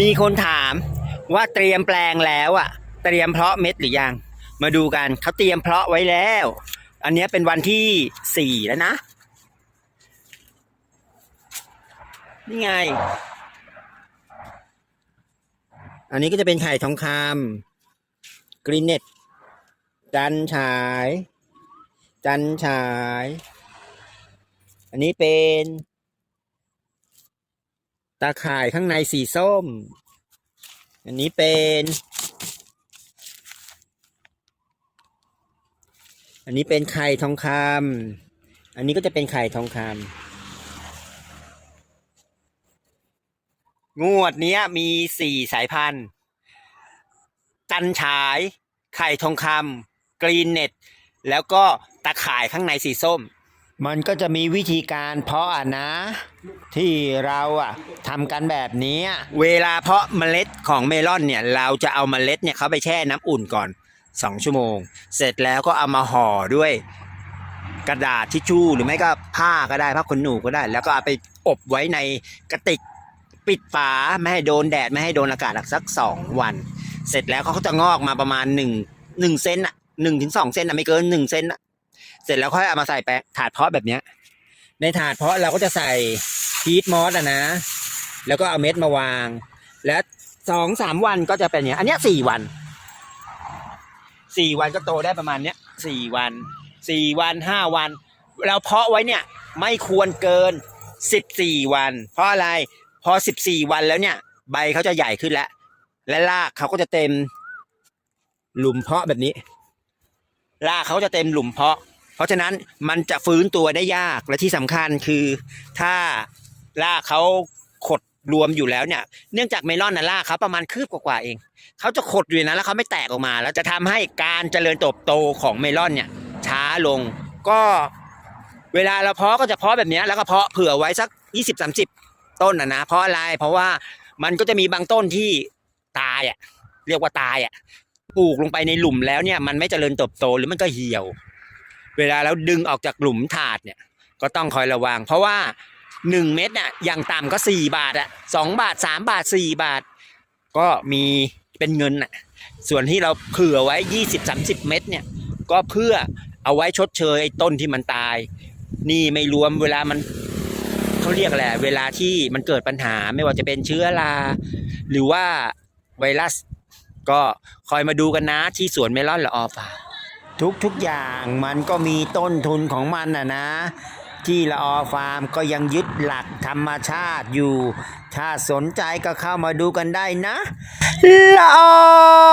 มีคนถามว่าเตรียมแปลงแล้วอะเตรียมเพาะเม็ดหรือยัง มาดูกันเขาเตรียมเพาะไว้แล้ว อันนี้เป็นวันที่สี่แล้วนะ นี่ไง อันนี้ก็จะเป็นไข่ทองคำกรีนเน็ตจันฉาย จันฉาย อันนี้เป็น ตาข่ายข้างในสีส้ม อันนี้เป็น อันนี้เป็นไข่ทองคำอันนี้ก็จะเป็นไข่ทองคำงวดนี้มีสี่สายพันธุ์ จันฉาย ไข่ทองคำกรีนเน็ต แล้วก็ตาข่ายข้างในสีส้ม มันก็จะมีวิธีการเพาะอะนะ ที่เราอะทำกันแบบนี้ เวลาเพาะเมล็ดของเมลอนเนี่ย เราจะเอาเมล็ดเนี่ยเขาไปแช่น้ำอุ่นก่อน 2 ชั่วโมง เสร็จแล้วก็เอามาห่อด้วยกระดาษทิชชู่หรือไม่ก็ผ้าก็ได้ผ้าขนหนูก็ได้ แล้วก็เอาไปอบไว้ในกระติกปิดฝาไม่ให้โดนแดดไม่ให้โดนอากาศสักสองวัน เสร็จแล้วเขาก็จะงอกมาประมาณหนึ่งหนึ่งเซนอะหนึ่งถึงสองเซนอะไม่เกินหนึ่งเซนอะ เสร็จแล้วค่อยเอามาใส่แปะถาดเพาะแบบเนี้ย ในถาดเพาะเราก็จะใส่พีทมอสอะนะ แล้วก็เอาเม็ดมาวาง แล้วสองสามวันก็จะเป็นอย่างเนี้ยอันเนี้ยสี่วันสี่วันก็โตได้ประมาณเนี้ยสี่วันสี่วันห้าวัน เราเพาะไว้เนี่ยไม่ควรเกินสิบสี่วัน เพราะอะไรพอสิบสี่วันแล้วเนี่ย ใบเขาจะใหญ่ขึ้นแล้ว และรากเขาก็จะเต็มหลุมเพาะแบบนี้ รากเขาจะเต็มหลุมเพาะ เพราะฉะนั้นมันจะฟื้นตัวได้ยากและที่สำคัญคือถ้ารากเขาขดรวมอยู่แล้วเนี่ย เนื่องจากเมลอนนะรากเขาประมาณคืบกว่าๆเอง เขาจะขดอยู่นนั้นแล้วเขาไม่แตกออกมา แล้วจะทำให้การเจริญเติบโตของเมลอนเนี่ย ช้าลง ก็เวลาเราเพาะก็จะเพาะแบบนี้แล้วก็เพาะเผื่อไว้สักยี่สิบสามสิบต้นนะนะเพราะอะไรเพราะว่ามันก็จะมีบางต้นที่ตายอะเรียกว่าตายอะ ปลูกลงไปในหลุมแล้วเนี่ยมันไม่เจริญเติบโตหรือมันก็เหี่ยว เวลาเราดึงออกจากหลุมถาดเนี่ยก็ต้องคอยระวัง เพราะว่าหนึ่งเม็ดน่ะอย่างต่ำก็สี่บาทอะสองบาทสามบาทสี่บาท ก็มีเป็นเงินน่ะส่วนที่เราเผื่อไว้ยี่สิบสามสิบเม็ดเนี่ยก็เพื่อเอาไว้ชดเชยไอ้ต้นที่มันตาย นี่ไม่รวมเวลามันเขาเรียกอะไรเวลาที่มันเกิดปัญหาไม่ว่าจะเป็นเชื้อราหรือว่าไวรัส ก็คอยมาดูกันนะที่สวนเมลอนละออฟาร์มทุกทุกอย่างมันก็มีต้นทุนของมันน่ะนะ ที่ละออฟาร์มก็ยังยึดหลักธรรมชาติอยู่ ถ้าสนใจก็เข้ามาดูกันได้นะละออ